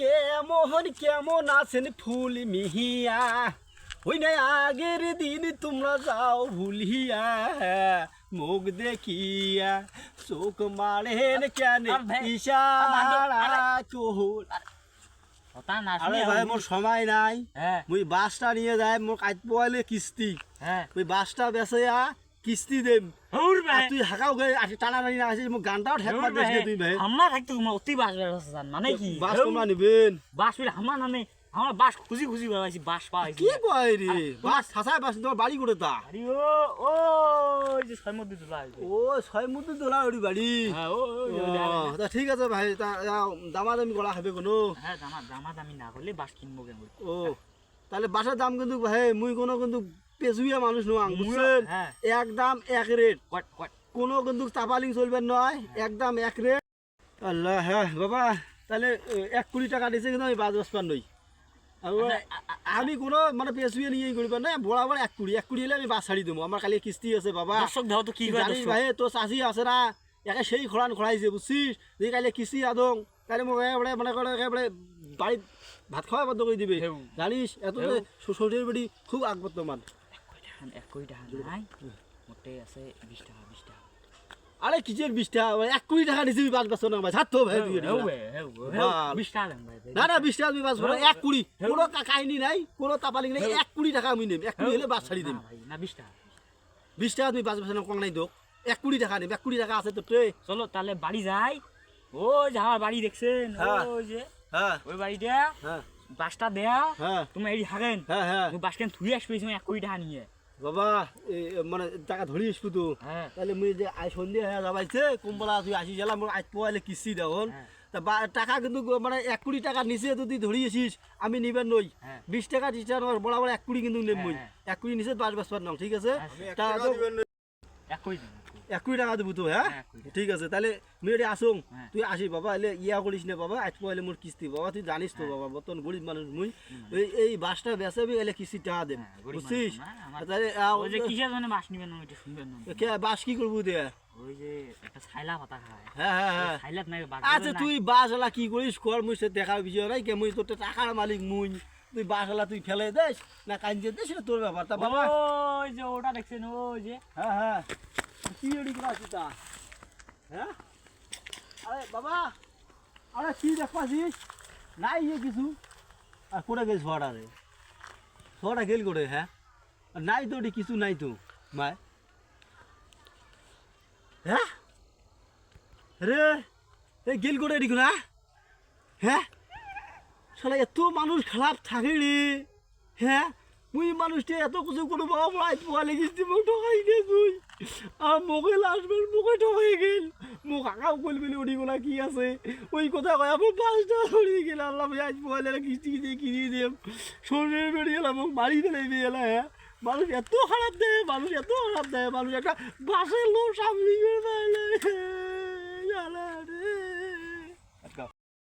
কেমন কেমন আছেন ফুল মিহিয়া? ওই না আগের দিন তোমরা যাও ভুলিয়া মুখ দেখিয়া। চোখ মারেন কেন ইশারা কোহল আরে। ভাই মোর সময় নাই। হ্যাঁ। মুই বাসটা নিয়ে যাই মোর কাজ পোয়ালে কিস্তি। হ্যাঁ। ওই বাসটা বেসাইয়া কিস্তি ভাই তুই হাঁকাও গে আসি টানা টানি না আসিস মোক গানটাও ঠেক মার দিস তুই ভাই আমরা থাকতে তোমার অতি বাস বেরোচ্ছে জান মানে কি? বাস তোমরা নিবেন। বাস বলে আমার নামে আমার বাস খুঁজি খুঁজি বেড়াইছি বাস পাইছি কি কয় রে বাস হাসায় বাস তোমার বাড়ি করে তা আরে ও ও ওই যে ছয় মধ্যে তোলা ও ছয় মুদ্দু দোলা ওরি বাড়ি হ্যাঁ ও তা ঠিক আছে ভাই তা দামা দামি করা হবে কোনো। হ্যাঁ দামা দামা দামি না করলে বাস কিনবো কেন ও তাহলে বাসার দাম কিন্তু ভাই মুই কোনো কিন্তু পেজুইয়া মানুষ নয় বুঝছেন? হ্যাঁ। এক দাম রেট কোনো কিন্তু চাপালিং চলবে নয় একদম এক রেট আল্লাহ হ্যাঁ বাবা তাহলে এক কোটি টাকা দিছে কিন্তু আমি বাজ বাসপার নই। আর ওরা- আ- আ- আ- আমি কোনো মানে পেজুয়ে নিয়ে করিব না বরাবর এক কুড়ি এক কুড়ি হলে আমি বাস ছাড়ি দেবো। আমার কালি কিস্তি আছে বাবা। দর্শক দেহ তো কি জানিস ভাই তোর চাষি আছে না একে সেই খরান খরাইছে বুঝছিস? যে কাইলে কিস্তি আদং তাহলে মোক একেবারে মানে করে একেবারে বাড়িত ভাত খাওয়া বন্ধ করে দিবে। জানিস? এত। শ্বশুরের বাড়ি খুব আগ বর্তমান এক কোটি টাকা নাই মোটে আছে বিশ টাকা বিশ টাকা আরে কিসের বিশ টাকা এক কোটি টাকা দিছি বাস বাস না ভাই ছাড়তো ভাই। বিশ টাকা। না না বিশ টাকা ভরো, হেউ। এক কুড়ি কোনো কাহিনী নাই কোনো তাপালিং নাই। এক কোটি টাকা আমি নেব এক কুড়ি হলে বাস ছাড়ি দিম। না বিশ টাকা বিশ টাকা তুমি বাস না কম নাই দোক। এক কোটি টাকা নেব এক কোটি টাকা আছে তো তুই চলো তাহলে বাড়ি যাই। ওই যে আমার বাড়ি দেখছেন হ্যাঁ। ওই যে হ্যাঁ। ওই বাড়িটা হ্যাঁ। বাসটা দেয়া হ্যাঁ। তুমি এই হাগেন হ্যাঁ হ্যাঁ। বাসকেন থুই আসবে এক কোটি টাকা নিয়ে। বাবা মানে টাকা ধরি আসব তো। হ্যাঁ। তাহলে মুই যে আই সন্ধ্যে হয়ে যাবাইছে কোম্পালা তুই আসি গেলাম আজ পোয়ালে কিস্তি দেওয়ান হ্যাঁ। তা বা- টাকা কিন্তু মানে এক কোটি টাকা নিচে যদি ধরি আসিস আমি নিবেন নই। হ্যাঁ। বিশ টাকা ত্রিশ টাকা বড় বড় এক কোটি কিন্তু নেব মুই। এক কোটি নিচে বাস বছর নাম ঠিক আছে? হ্যাঁ। এক কোটি এক কোটি টাকা দেবো তো হ্যাঁ হ্যাঁ। ঠিক আছে তাহলে মুই এটি আসুন হ্যাঁ। তুই আসি বাবা এলে ইয়া করিস না বাবা? আজ পোয়ালে মোর কিস্তি বাবা তুই জানিস তো বাবা বর্তমান গরিব মানুষ মুই। এই এই বাসটা বেসে এলে কিস্তি টাকা হ্যাঁ, বুঝছিস না, তাহলে বাস না? না কে বাস করব দে হ্যাঁ হ্যাঁ হ্যাঁ বাস আচ্ছা তুই বাসওয়ালা কি করিস কর মুই সে দেখার বিষয় নাই কে মুই তোর টাকার মালিক মুই। তুই বাসওয়ালা তুই ফেলে দেস না কাঞ্জে দেস সেটা তোর ব্যাপার তা বাবা। ওই যে ওটা দেখছেন ওই যে। হ্যাঁ হ্যাঁ করা আছে তা হ্যাঁ? আরে বাবা, আরে কি দেখপাছিস নাই ইয়ে কিছু। আর কোটা গেছ ছড়া রে ছড়া গেল করে হ্যাঁ? নাই তো ওটি কিছু নাই তো, মায়। হ্যাঁ? রে গেল করে এদিকে না হ্যাঁ? শালা, এত মানুষ খারাপ থাকে রে হ্যাঁ? মুই মানুষটা এত কিছু কোনো বাবা মাই পোয়া লেগেছি মোক ঠকাই দে তুই। আর মোকে লাস্টবার মোকে ঠকাই গেল। মোক আঁকাও কল বলে উঠি গোলা কি আছে? ওই কথা কয় আমার পাঁচটা ধরে গেল, আল্লাহ আজ পোয়ালে কিস্তি দিয়ে কিনিয়ে দিম শরীরে বেরিয়ে গেলাম মোক মারি ফেলে দিয়ে গেলা হ্যাঁ। মানুষ এত খারাপ দেয়, মানুষ এত খারাপ দেয়, মানুষ একটা বাসের লোক সামনে রে।